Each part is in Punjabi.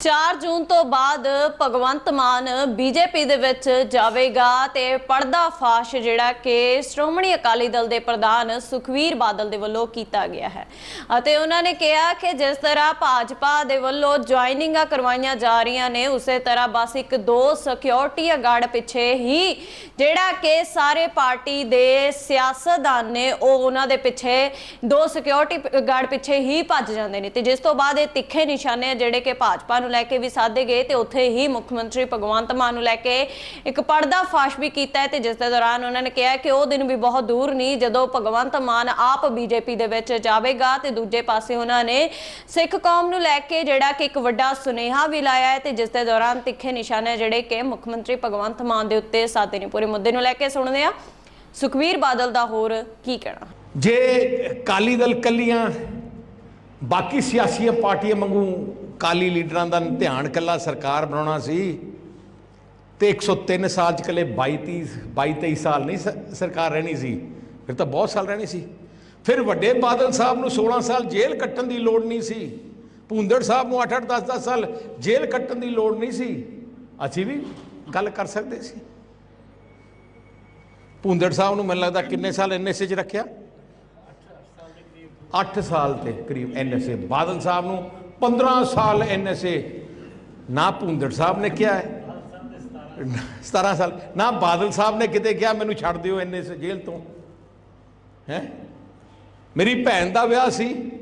4 ਜੂਨ ਤੋਂ ਬਾਅਦ ਭਗਵੰਤ ਮਾਨ ਬੀਜੇਪੀ ਦੇ ਵਿੱਚ ਜਾਵੇਗਾ ਤੇ ਪਰਦਾ ਫਾਸ਼ ਜਿਹੜਾ ਕਿ ਸ਼੍ਰੋਮਣੀ ਅਕਾਲੀ ਦਲ ਦੇ ਪ੍ਰਧਾਨ ਸੁਖਵੀਰ ਬਾਦਲ ਦੇ ਵੱਲੋਂ ਕੀਤਾ ਗਿਆ ਹੈ। ਅਤੇ ਉਹਨਾਂ ਨੇ ਕਿਹਾ ਕਿ ਜਿਸ ਤਰ੍ਹਾਂ ਭਾਜਪਾ ਦੇ ਵੱਲੋਂ ਜੁਆਇਨਿੰਗਾਂ ਕਰਵਾਈਆਂ ਜਾ ਰਹੀਆਂ ਨੇ, ਉਸੇ ਤਰ੍ਹਾਂ ਬਸ ਇੱਕ ਦੋ ਸਿਕਿਉਰਿਟੀ ਗਾਰਡ ਪਿੱਛੇ ਹੀ ਜਿਹੜਾ ਕਿ ਸਾਰੇ ਪਾਰਟੀ ਦੇ ਸਿਆਸਤਦਾਨ ਨੇ, ਉਹ ਉਹਨਾਂ ਦੇ ਪਿੱਛੇ ਦੋ ਸਿਕਿਉਰਿਟੀ ਗਾਰਡ ਪਿੱਛੇ ਹੀ ਭੱਜ ਜਾਂਦੇ ਨੇ। ਤੇ ਜਿਸ ਤੋਂ ਬਾਅਦ ਇਹ ਤਿੱਖੇ ਨਿਸ਼ਾਨੇ ਆ ਜਿਹੜੇ ਕਿ ਭਾਜਪਾ ਨੂੰ ਲੈ ਕੇ ਵੀ ਸਾਧੇ ਗਏ ਤੇ ਉੱਥੇ ਹੀ ਮੁੱਖ ਮੰਤਰੀ ਭਗਵੰਤ ਮਾਨ ਨੂੰ ਲੈ ਕੇ ਇੱਕ ਪਰਦਾ ਫਾਸ਼ ਵੀ ਕੀਤਾ ਹੈ ਤੇ ਜਿਸ ਦੇ ਦੌਰਾਨ ਉਹਨਾਂ ਨੇ ਕਿਹਾ ਕਿ ਉਹ ਦਿਨ ਵੀ ਬਹੁਤ ਦੂਰ ਨਹੀਂ, ਜਦੋਂ ਭਗਵੰਤ ਮਾਨ ਆਪ ਬੀਜੇਪੀ ਦੇ ਵਿੱਚ ਜਾਵੇਗਾ ਤੇ ਦੂਜੇ ਪਾਸੇ ਉਹਨਾਂ ਨੇ ਸਿੱਖ ਕੌਮ ਨੂੰ ਲੈ ਕੇ ਜਿਹੜਾ ਕਿ ਇੱਕ ਵੱਡਾ ਸੁਨੇਹਾ ਵੀ ਲਾਇਆ ਹੈ ਤੇ ਜਿਸ ਦੇ ਦੌਰਾਨ ਤਿੱਖੇ ਨਿਸ਼ਾਨੇ ਜਿਹੜੇ ਕਿ ਮੁੱਖ ਮੰਤਰੀ ਭਗਵੰਤ ਮਾਨ ਦੇ ਉੱਤੇ ਸਾਧੇ ਨੇ ਪੂਰੇ ਮੁੱਦੇ ਨੂੰ ਲੈ ਕੇ ਸੁਣਦੇ ਆ ਸੁਖਵੀਰ ਬਾਦਲ ਦਾ ਹੋਰ ਕੀ ਕਹਿਣਾ? ਜੇ ਕਾਲੀ ਦਲ ਕੱਲੀਆਂ, ਬਾਕੀ ਸਿਆਸੀ ਪਾਰਟੀਆਂ ਵਾਂਗੂ ਕਾਲੀ ਲੀਡਰਾਂ ਦਾ ਧਿਆਨ ਕੱਲਾ ਸਰਕਾਰ ਬਣਾਉਣਾ ਸੀ ਤੇ 103 ਸਾਲ ਚ ਕੱਲੇ 22 30 22 23 ਸਾਲ ਨਹੀਂ ਸਰਕਾਰ ਰਹਿਣੀ ਸੀ, ਫਿਰ ਤਾਂ ਬਹੁਤ ਸਾਲ ਰਹਿਣੀ ਸੀ। ਫਿਰ ਵੱਡੇ ਬਾਦਲ ਸਾਹਿਬ ਨੂੰ 16 ਸਾਲ ਜੇਲ੍ਹ ਕੱਟਣ ਦੀ ਲੋੜ ਨਹੀਂ ਸੀ, ਭੁੰਦੜ ਸਾਹਿਬ ਨੂੰ 8 8 10 10 ਸਾਲ ਜੇਲ੍ਹ ਕੱਟਣ ਦੀ ਲੋੜ ਨਹੀਂ ਸੀ, ਅਸੀਂ ਵੀ ਗੱਲ ਕਰ ਸਕਦੇ ਸੀ। ਭੁੰਦੜ ਸਾਹਿਬ ਨੂੰ ਮੈਨੂੰ ਲੱਗਦਾ ਕਿੰਨੇ ਸਾਲ ਐਨਐਸਏ 'ਚ ਰੱਖਿਆ? 8 ਸਾਲ ਦੇ ਕਰੀਬ। ਐਨਐਸਏ ਬਾਦਲ ਸਾਹਿਬ ਨੂੰ 15 ਸਾਲ ਐਨਐਸਏ ਨਾ ਭੁੰਦੜ ਸਾਹਿਬ ਨੇ ਕਿਹਾ ਹੈ। 17 ਸਾਲ, ਨਾ ਬਾਦਲ ਸਾਹਿਬ ਨੇ ਕਿਤੇ ਕਿਹਾ, ਮੈਨੂੰ ਛੱਡ ਦਿਓ ਐਨਐਸਏ ਜੇਲ੍ਹ ਤੋਂ। ਹੈ? ਮੇਰੀ ਭੈਣ ਦਾ ਵਿਆਹ ਸੀ।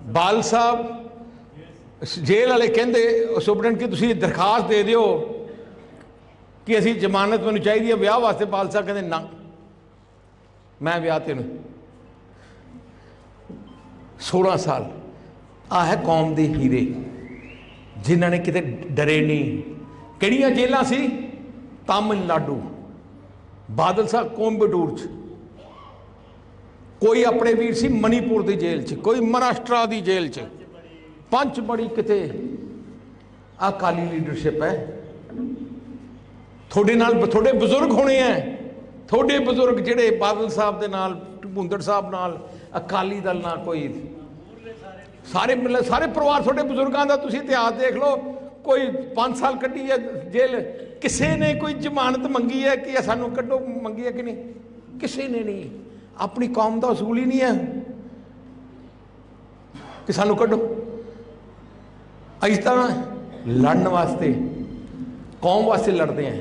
ਬਾਲ ਸਾਹਿਬ ਜੇਲ੍ਹ ਵਾਲੇ ਕਹਿੰਦੇ ਸੁਪਰਡੈਂਟ ਕਿ ਤੁਸੀਂ ਦਰਖਾਸਤ ਦੇ ਦਿਓ ਕਿ ਅਸੀਂ ਜ਼ਮਾਨਤ ਮੈਨੂੰ ਚਾਹੀਦੀ ਹੈ ਵਿਆਹ ਵਾਸਤੇ? ਬਾਲ ਸਾਹਿਬ ਕਹਿੰਦੇ, ਨਾ। ਮੈਂ ਵਿਆਹ ਤੈਨੂੰ। 16 ਸਾਲ ਆ ਹੈ ਕੌਮ ਦੇ ਹੀਰੇ, ਜਿਨ੍ਹਾਂ ਨੇ ਕਿਤੇ ਡਰੇ ਨਹੀਂ। ਕਿਹੜੀਆਂ ਜੇਲਾਂ ਸੀ? ਤਾਮਿਲਨਾਡੂ। ਬਾਦਲ ਸਾਹਿਬ ਕੋਂਬਟੂਰ ਚ। ਕੋਈ ਆਪਣੇ ਵੀਰ ਸੀ ਮਣੀਪੁਰ ਦੀ ਜੇਲ੍ਹ ਚ, ਕੋਈ ਮਹਾਰਾਸ਼ਟਰ ਦੀ ਜੇਲ੍ਹ ਚ। ਪੰਚ ਬੜੀ ਕਿਤੇ ਆ ਕਾਲੀ ਲੀਡਰਸ਼ਿਪ ਹੈ। ਤੁਹਾਡੇ ਨਾਲ ਤੁਹਾਡੇ ਬਜ਼ੁਰਗ ਹੋਣੇ ਆ ਤੁਹਾਡੇ ਬਜ਼ੁਰਗ ਜਿਹੜੇ ਬਾਦਲ ਸਾਹਿਬ ਦੇ ਨਾਲ ਭੁੰਦੜ ਸਾਹਿਬ ਨਾਲ ਅਕਾਲੀ ਦਲ ਨਾਲ ਕੋਈ ਸਾਰੇ ਮਤਲਬ ਸਾਰੇ ਪਰਿਵਾਰ ਤੁਹਾਡੇ ਬਜ਼ੁਰਗਾਂ ਦਾ ਤੁਸੀਂ ਇਤਿਹਾਸ ਦੇਖ ਲਓ, ਕੋਈ 5 ਸਾਲ ਕੱਢੀ ਹੈ ਜੇਲ੍ਹ, ਕਿਸੇ ਨੇ ਕੋਈ ਜ਼ਮਾਨਤ ਮੰਗੀ ਹੈ ਕਿ ਸਾਨੂੰ ਕੱਢੋ, ਮੰਗੀ ਹੈ ਕਿ ਨਹੀਂ? ਕਿਸੇ ਨੇ ਨਹੀਂ। ਆਪਣੀ ਕੌਮ ਦਾ ਅਸੂਲ ਹੀ ਨਹੀਂ ਹੈ ਕਿ ਸਾਨੂੰ ਕੱਢੋ। ਅਸੀਂ ਤਾਂ ਲੜਨ ਵਾਸਤੇ, ਕੌਮ ਵਾਸਤੇ ਲੜਦੇ ਆਂ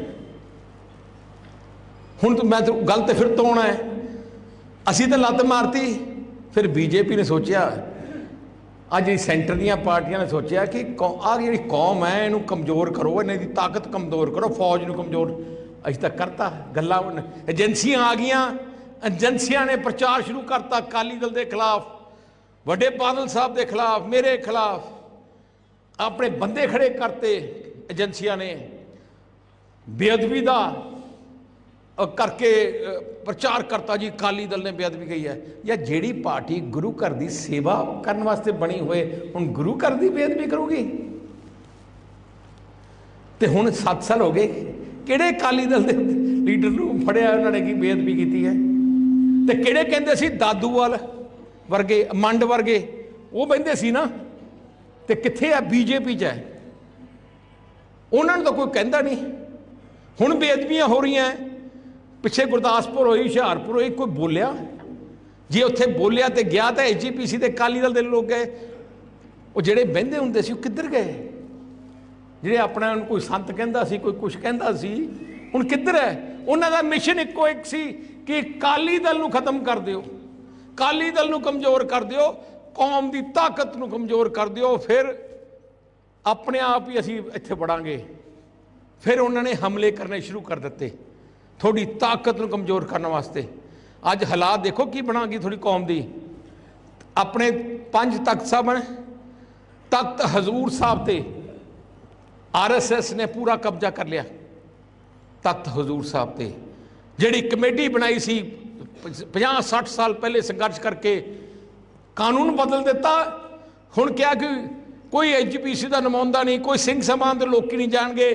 ਹੁਣ ਮੈਂ ਤਾਂ ਗੱਲ ਤੇ ਫਿਰ ਤੋਂ ਆਉਣਾ ਹੈ। ਅਸੀਂ ਤਾਂ ਲੱਤ ਮਾਰਤੀ, ਫਿਰ ਬੀਜੇਪੀ ਨੇ ਸੋਚਿਆ ਅੱਜ ਇਹ ਸੈਂਟਰ ਦੀਆਂ ਪਾਰਟੀਆਂ ਨੇ ਸੋਚਿਆ ਕਿ ਆ ਜਿਹੜੀ ਕੌਮ ਹੈ, ਇਹਨੂੰ ਕਮਜ਼ੋਰ ਕਰੋ, ਇਹਨਾਂ ਦੀ ਤਾਕਤ ਕਮਜ਼ੋਰ ਕਰੋ, ਫੌਜ ਨੂੰ ਕਮਜ਼ੋਰ ਅਸੀਂ ਤੱਕ ਕਰਤਾ, ਗੱਲਾਂ ਏਜੰਸੀਆਂ ਆ ਗਈਆਂ, ਏਜੰਸੀਆਂ ਨੇ ਪ੍ਰਚਾਰ ਸ਼ੁਰੂ ਕਰਤਾ ਅਕਾਲੀ ਦਲ ਦੇ ਖਿਲਾਫ, ਵੱਡੇ ਬਾਦਲ ਸਾਹਿਬ ਦੇ ਖਿਲਾਫ, ਮੇਰੇ ਖਿਲਾਫ, ਆਪਣੇ ਬੰਦੇ ਖੜੇ ਕਰਤੇ ਏਜੰਸੀਆਂ ਨੇ। ਬੇਅਦਬੀ ਦਾ ਕਰਕੇ ਪ੍ਰਚਾਰ ਕਰਤਾ ਜੀ ਅਕਾਲੀ ਦਲ ਨੇ ਬੇਅਦਬੀ ਕਹੀ ਹੈ। ਜਾਂ ਜਿਹੜੀ ਪਾਰਟੀ ਗੁਰੂ ਘਰ ਦੀ ਸੇਵਾ ਕਰਨ ਵਾਸਤੇ ਬਣੀ ਹੋਏ, ਹੁਣ ਗੁਰੂ ਘਰ ਦੀ ਬੇਅਦਬੀ ਕਰੂਗੀ? ਤੇ ਹੁਣ 7 ਸਾਲ ਹੋ ਗਏ, ਕਿਹੜੇ ਅਕਾਲੀ ਦਲ ਦੇ ਲੀਡਰ ਨੂੰ ਫੜਿਆ ਉਹਨਾਂ ਨੇ ਕੀ ਬੇਅਦਬੀ ਕੀਤੀ ਹੈ? ਤੇ ਕਿਹੜੇ ਕਹਿੰਦੇ ਸੀ ਦਾਦੂਵਾਲ ਵਰਗੇ, ਮੰਡ ਵਰਗੇ? ਉਹ ਬੰਦੇ ਸੀ ਨਾ। ਤੇ ਕਿੱਥੇ ਆ ਬੀਜੇਪੀ ਚ ਹੈ? ਉਹਨਾਂ ਨੂੰ ਤਾਂ ਕੋਈ ਕਹਿੰਦਾ ਨਹੀਂ। ਹੁਣ ਬੇਅਦਬੀਆਂ ਹੋ ਰਹੀਆਂ। ਪਿੱਛੇ ਗੁਰਦਾਸਪੁਰ ਹੋਈ, ਹੁਸ਼ਿਆਰਪੁਰ ਹੋਈ, ਕੋਈ ਬੋਲਿਆ? ਜੇ ਉੱਥੇ ਬੋਲਿਆ ਤੇ ਗਿਆ ਤਾਂ ਐਜੀਪੀਸੀ ਦੇ ਅਕਾਲੀ ਦਲ ਦੇ ਲੋਕ ਗਏ। ਉਹ ਜਿਹੜੇ ਬਹਿੰਦੇ ਹੁੰਦੇ ਸੀ, ਉਹ ਕਿੱਧਰ ਗਏ? ਜਿਹੜੇ ਆਪਣਾ ਨੂੰ ਕੋਈ ਸੰਤ ਕਹਿੰਦਾ ਸੀ, ਕੋਈ ਕੁਝ ਕਹਿੰਦਾ ਸੀ, ਹੁਣ ਕਿੱਧਰ ਹੈ? ਉਹਨਾਂ ਦਾ ਮਿਸ਼ਨ ਇੱਕੋ ਇੱਕ ਸੀ ਕਿ ਅਕਾਲੀ ਦਲ ਨੂੰ ਖਤਮ ਕਰ ਦਿਓ। ਅਕਾਲੀ ਦਲ ਨੂੰ ਕਮਜ਼ੋਰ ਕਰ ਦਿਓ, ਕੌਮ ਦੀ ਤਾਕਤ ਨੂੰ ਕਮਜ਼ੋਰ ਕਰ ਦਿਓ, ਫਿਰ ਆਪਣੇ ਆਪ ਹੀ ਅਸੀਂ ਇੱਥੇ ਵੜਾਂਗੇ। ਫਿਰ ਉਹਨਾਂ ਨੇ ਹਮਲੇ ਕਰਨੇ ਸ਼ੁਰੂ ਕਰ ਦਿੱਤੇ। ਤੁਹਾਡੀ ਤਾਕਤ ਨੂੰ ਕਮਜ਼ੋਰ ਕਰਨ ਵਾਸਤੇ। ਅੱਜ ਹਾਲਾਤ ਦੇਖੋ ਕੀ ਬਣਾ ਗਈ ਤੁਹਾਡੀ ਕੌਮ ਦੀ। ਆਪਣੇ ਪੰਜ ਤਖਤ ਸਾਹਿਬ ਨੇ ਤਖਤ ਹਜ਼ੂਰ ਸਾਹਿਬ ਤੇ ਆਰਐਸਐਸ ਨੇ ਪੂਰਾ ਕਬਜ਼ਾ ਕਰ ਲਿਆ। ਤਖਤ ਹਜ਼ੂਰ ਸਾਹਿਬ ਤੇ, ਜਿਹੜੀ ਕਮੇਟੀ ਬਣਾਈ ਸੀ 50 60 ਸਾਲ ਪਹਿਲੇ ਸੰਘਰਸ਼ ਕਰਕੇ ਕਾਨੂੰਨ ਬਦਲ ਦਿੱਤਾ। ਹੁਣ ਕਿਹਾ ਕਿ ਕੋਈ ਐਜੀਪੀਸੀ ਦਾ ਨੁਮਾਇੰਦਾ ਨਹੀਂ, ਕੋਈ ਸਿੰਘ ਸਮਾਨ ਦੇ ਲੋਕੀ ਨਹੀਂ ਜਾਣਗੇ।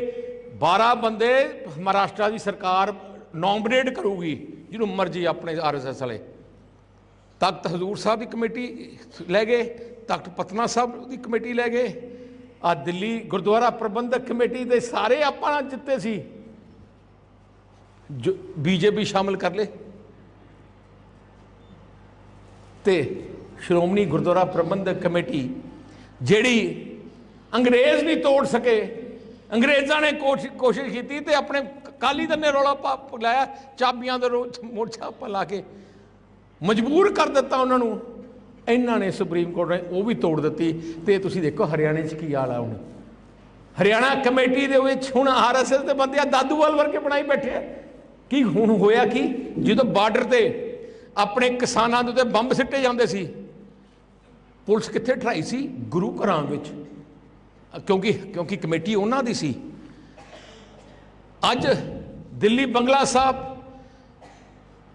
12 ਬੰਦੇ ਮਹਾਰਾਸ਼ਟਰ ਦੀ ਸਰਕਾਰ ਨੋਮੀਨੇਟ ਕਰੂਗੀ, ਜਿਹਨੂੰ ਮਰਜ਼ੀ ਆਪਣੇ ਆਰਐਸਐਸ ਵਾਲੇ। ਤਖਤ ਹਜ਼ੂਰ ਸਾਹਿਬ ਦੀ ਕਮੇਟੀ ਲੈ ਗਏ, ਤਖਤ ਪਤਨਾ ਸਾਹਿਬ ਦੀ ਕਮੇਟੀ ਲੈ ਗਏ। ਆ ਦਿੱਲੀ ਗੁਰਦੁਆਰਾ ਪ੍ਰਬੰਧਕ ਕਮੇਟੀ ਦੇ ਸਾਰੇ ਆਪਾਂ ਜਿੱਤੇ ਸੀ। ਜੋ ਬੀਜੇਪੀ ਸ਼ਾਮਲ ਕਰ ਲੇ ਤੇ ਸ਼੍ਰੋਮਣੀ ਗੁਰਦੁਆਰਾ ਪ੍ਰਬੰਧਕ ਕਮੇਟੀ ਜਿਹੜੀ ਅੰਗਰੇਜ਼ ਨਹੀਂ ਤੋੜ ਸਕੇ ਅੰਗਰੇਜ਼ਾਂ ਨੇ ਕੋਸ਼ਿ- ਕੋਸ਼ਿਸ਼ ਕੀਤੀ ਤੇ ਆਪਣੇ ਕਾਲੀ ਦਲ ਨੇ ਰੌਲਾ ਪਾ ਲਾਇਆ, ਚਾਬੀਆਂ ਦੇ ਰੋਜ਼ ਮੋਰਚਾ ਪਾ ਲਾ ਕੇ। ਮਜਬੂਰ ਕਰ ਦਿੱਤਾ ਉਹਨਾਂ ਨੂੰ। ਇਹਨਾਂ ਨੇ ਸੁਪਰੀਮ ਕੋਰਟ ਨੇ ਉਹ ਵੀ ਤੋੜ ਦਿੱਤੀ। ਤੇ ਤੁਸੀਂ ਦੇਖੋ ਹਰਿਆਣੇ 'ਚ ਕੀ ਹਾਲ ਆ ਹੁਣ। ਹਰਿਆਣਾ ਕਮੇਟੀ ਦੇ ਵਿੱਚ ਹੁਣ ਆਰਐਸਐਸ ਦੇ ਬੰਦੇ ਆ ਦਾਦੂਵਾਲ ਵਰਗੇ ਬਣਾਈ ਬੈਠੇ ਆ। ਕੀ ਹੁਣ ਹੋਇਆ ਕੀ? ਜਦੋਂ ਬਾਰਡਰ ਤੇ ਆਪਣੇ ਕਿਸਾਨਾਂ ਦੇ ਉੱਤੇ ਬੰਬ ਸਿੱਟੇ ਜਾਂਦੇ ਸੀ, ਪੁਲਿਸ ਕਿੱਥੇ ਠਰਾਈ ਸੀ? ਗੁਰੂ ਘਰਾਂ ਵਿੱਚ। ਕਿਉਂਕਿ ਕਿਉਂਕਿ ਕਮੇਟੀ ਉਹਨਾਂ ਦੀ ਸੀ। ਅੱਜ ਦਿੱਲੀ ਬੰਗਲਾ ਸਾਹਿਬ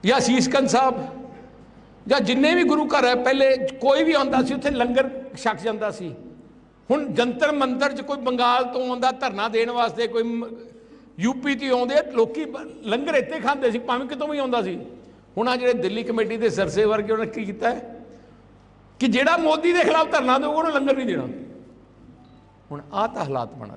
ਜਾਂ ਸੀਸਕੰਦ ਸਾਹਿਬ ਜਾਂ ਜਿੰਨੇ ਵੀ ਗੁਰੂ ਘਰ ਹੈ, ਪਹਿਲੇ ਕੋਈ ਵੀ ਆਉਂਦਾ ਸੀ, ਉੱਥੇ ਲੰਗਰ ਛਕ ਜਾਂਦਾ ਸੀ। ਹੁਣ ਜੰਤਰ ਮੰਤਰ 'ਚ ਕੋਈ ਬੰਗਾਲ ਤੋਂ ਆਉਂਦਾ, ਧਰਨਾ ਦੇਣ ਵਾਸਤੇ ਕੋਈ ਮ- ਯੂਪੀ ਤੋਂ ਆਉਂਦੇ, ਲੋਕੀ ਲੰਗਰ ਇੱਥੇ ਖਾਂਦੇ ਸੀ, ਭਾਵੇਂ ਕਿਤੋਂ ਵੀ ਆਉਂਦਾ ਸੀ। ਹੁਣ ਆ ਜਿਹੜੇ ਦਿੱਲੀ ਕਮੇਟੀ ਦੇ ਸਰਸੇ ਵਰਗੇ ਉਹਨਾਂ ਕੀ ਕੀਤਾ ਕਿ ਜਿਹੜਾ ਮੋਦੀ ਦੇ ਖਿਲਾਫ ਧਰਨਾ ਦੇਊਗਾ, ਉਹਨੂੰ ਲੰਗਰ ਨਹੀਂ ਦੇਣਾ। ਹੁਣ ਆਹ ਤਾਂ ਹਾਲਾਤ ਬਣਾ